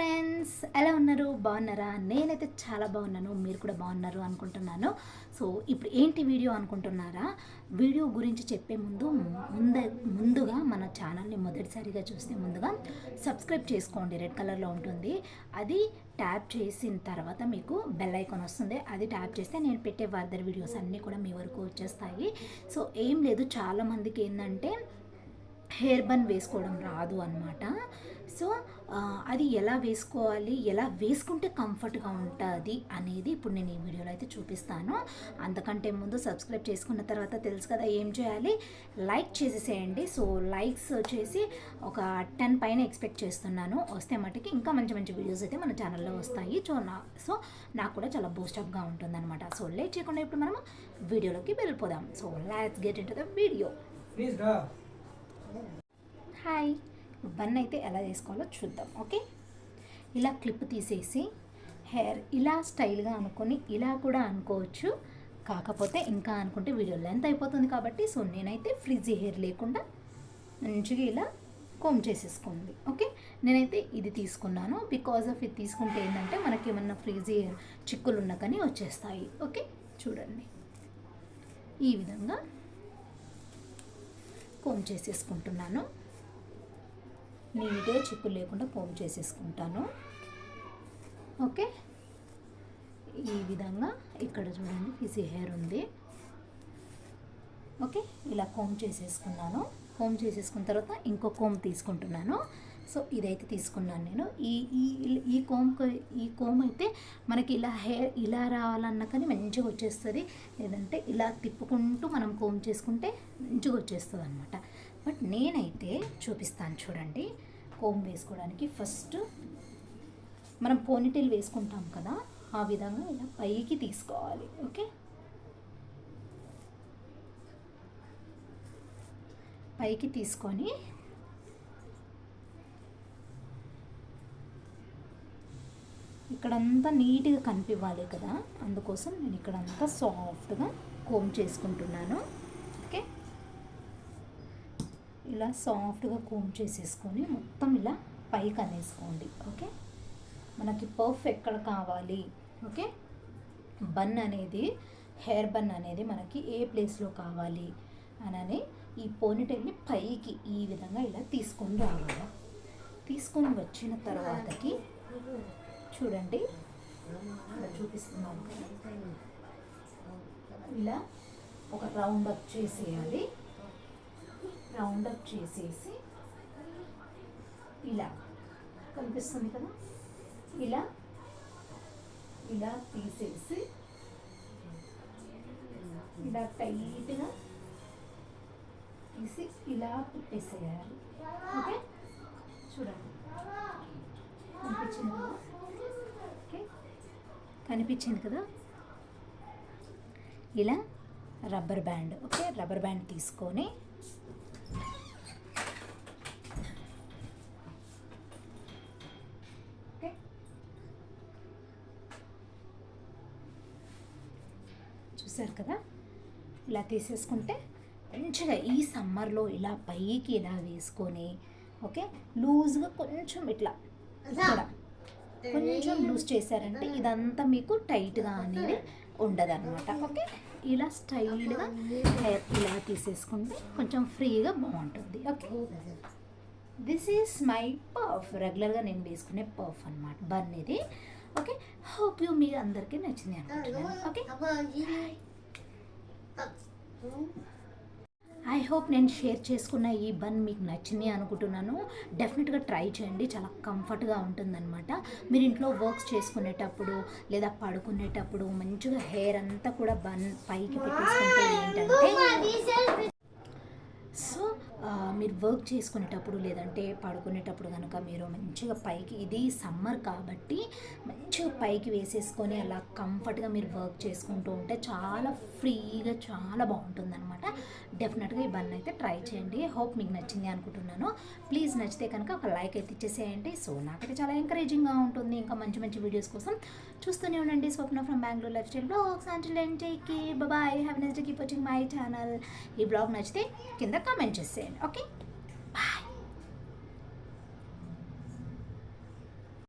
Friends ఎలా ఉన్నారు? బాగున్నారా? నేనైతే చాలా బాగున్నాను. మీరు కూడా బాగున్నారు అనుకుంటున్నాను. సో ఇప్పుడు ఏంటి వీడియో అనుకుంటున్నారా? వీడియో గురించి చెప్పే ముందు ముంద ముందుగా మన ఛానల్ని మొదటిసారిగా చూస్తే ముందుగా సబ్స్క్రైబ్ చేసుకోండి. రెడ్ కలర్లో ఉంటుంది. అది ట్యాప్ చేసిన తర్వాత మీకు బెల్ ఐకాన్ వస్తుంది. అది ట్యాప్ చేస్తే నేను పెట్టే ఫర్దర్ వీడియోస్ అన్నీ కూడా మీ వరకు వచ్చేస్తాయి. సో ఏం లేదు. చాలామందికి ఏంటంటే హెయిర్ బన్ వేసుకోవడం రాదు అనమాట సో అది ఎలా వేసుకోవాలి ఎలా వేసుకుంటే కంఫర్ట్గా ఉంటుంది అనేది ఇప్పుడు నేను ఈ వీడియోలో అయితే చూపిస్తాను. అంతకంటే ముందు సబ్స్క్రైబ్ చేసుకున్న తర్వాత తెలుసు కదా ఏం చేయాలి? లైక్ చేసేసేయండి. సో లైక్స్ వచ్చేసి ఒక టెన్ పైన ఎక్స్పెక్ట్ చేస్తున్నాను. వస్తే మటుకి ఇంకా మంచి మంచి వీడియోస్ అయితే మన ఛానల్లో వస్తాయి. సో నా సో నాకు కూడా చాలా బూస్టప్గా ఉంటుందన్నమాట. సో లేట్ చేయకుండా ఇప్పుడు మనం వీడియోలోకి వెళ్ళిపోదాం. So let's get into the video please bun అయితే ఎలా చేసుకోవాలో చూద్దాం ఓకే? ఇలా క్లిప్ తీసేసి హెయిర్ ఇలా స్టైల్గా అనుకొని ఇలా కూడా అనుకోవచ్చు. కాకపోతే ఇంకా అనుకుంటే వీడియో లెంత్ అయిపోతుంది కాబట్టి సో నేనైతే ఫ్రిడ్జీ హెయిర్ లేకుండా మంచిగా ఇలా కోమ్ చేసేసుకోండి ఓకే? నేనైతే ఇది తీసుకున్నాను. బికాజ్ ఆఫ్ ఇది తీసుకుంటే ఏంటంటే మనకి ఏమన్నా ఫ్రీజీ చిక్కులు ఉన్నా కానీ వచ్చేస్తాయి ఓకే? చూడండి. ఈ విధంగా కోమ్ చేసేసుకుంటున్నాను. నీట్గా చిక్కులు లేకుండా కోమ్ చేసేసుకుంటాను. ఓకే? ఈ విధంగా ఇక్కడ చూడండి ఫిజీ హెయిర్ ఉంది. ఓకే? ఇలా కోమ్ చేసేసుకున్నాను. కోమ్ చేసేసుకున్న తర్వాత ఇంకో కోమ్ తీసుకుంటున్నాను. సో ఇదైతే తీసుకున్నాను నేను. ఈ ఈ ఈ కోమ్ ఈ కోమ్ అయితే మనకి ఇలా హెయిర్ ఇలా రావాలన్నా కానీ మంచిగా వచ్చేస్తుంది. లేదంటే ఇలా తిప్పుకుంటూ మనం కోమ్ చేసుకుంటే మంచిగా వచ్చేస్తుంది అనమాట బట్ నేనైతే చూపిస్తాను చూడండి. కోమ్ వేసుకోవడానికి ఫస్ట్ మనం పోనీటైల్ వేసుకుంటాం కదా ఆ విధంగా ఇలా పైకి తీసుకోవాలి ఓకే పైకి తీసుకొని ఇక్కడంతా నీట్గా కనిపివ్వాలి కదా అందుకోసం నేను ఇక్కడంతా సాఫ్ట్గా కోమ్ చేసుకుంటున్నాను ఓకే ఇలా సాఫ్ట్గా కూమ్ చేసేసుకొని మొత్తం ఇలా పైకి అనేసుకోండి ఓకే? మనకి పర్ఫ్ ఎక్కడ కావాలి ఓకే? బన్ అనేది హెయిర్ బన్ అనేది మనకి ఏ ప్లేస్లో కావాలి అనని ఈ పోనీటైల్ని పైకి ఈ విధంగా ఇలా తీసుకొని రావాలి. తీసుకొని వచ్చిన తర్వాతకి చూడండి చూపిస్తున్నాను ఇలా ఒక రౌండ్ అప్ చేసేయాలి. రౌండ్ అప్ చేసేసి ఇలా కనిపిస్తుంది కదా? ఇలా ఇలా తీసేసి ఇలా టైట్గా తీసి ఇలా పెట్టేసేయాలి ఓకే? చూడండి. కనిపించింది? కదా ఓకే. కనిపించింది కదా? ఇలా rubber band okay? Rubber band తీసుకొని చూసారు కదా? ఇలా తీసేసుకుంటే మంచిగా ఈ సమ్మర్లో ఇలా పైకి ఇలా వేసుకొని ఓకే? లూజ్గా కొంచెం ఇట్లా కొంచెం లూజ్ చేశారంటే ఇదంతా మీకు టైట్గా అనేది ఉండదు అనమాట ఓకే? ఇలా స్టైల్గా హెయిర్ ఇలా తీసేసుకుంటే కొంచెం ఫ్రీగా బాగుంటుంది ఓకే? దిస్ ఈస్ మై పర్ఫ్ రెగ్యులర్గా నేను వేసుకునే పర్ఫ్ అనమాట బన్ ఇది. ఓకే హోప్ యూ మీ అందరికీ నచ్చింది అనుకుంటున్నాను. ఓకే ఐ హోప్ నేను షేర్ చేసుకున్న ఈ బన్ మీకు నచ్చింది అనుకుంటున్నాను. డెఫినెట్గా ట్రై చేయండి. చాలా కంఫర్ట్గా ఉంటుందన్నమాట. మీరు ఇంట్లో వర్క్స్ చేసుకునేటప్పుడు లేదా పడుకునేటప్పుడు మంచిగా హెయిర్ అంతా కూడా బన్ పైకి పెట్టేసుకుంటే ఏంటంటే వర్క్ చేసుకునేటప్పుడు లేదంటే పడుకునేటప్పుడు కనుక మీరు మంచిగా పైకి ఇది సమ్మర్ కాబట్టి మంచిగా పైకి వేసేసుకొని అలా కంఫర్ట్గా మీరు వర్క్ చేసుకుంటూ ఉంటే చాలా ఫ్రీగా చాలా బాగుంటుంది అనమాట డెఫినెట్గా ఈ బన్ అయితే ట్రై చేయండి. హోప్ మీకు నచ్చింది అనుకుంటున్నాను. ప్లీజ్ నచ్చితే కనుక ఒక లైక్ అయితే ఇచ్చేసేయండి. సో నాకైతే చాలా ఎంకరేజింగ్గా ఉంటుంది. ఇంకా మంచి మంచి వీడియోస్ కోసం చూస్తూనే ఉండండి. Swapna from Bengaluru life style blogs. అంటే and take bye have next keep watching my channel ఈ బ్లాగ్ నచ్చితే కింద కామెంట్ చేసేయండి. ఓకే?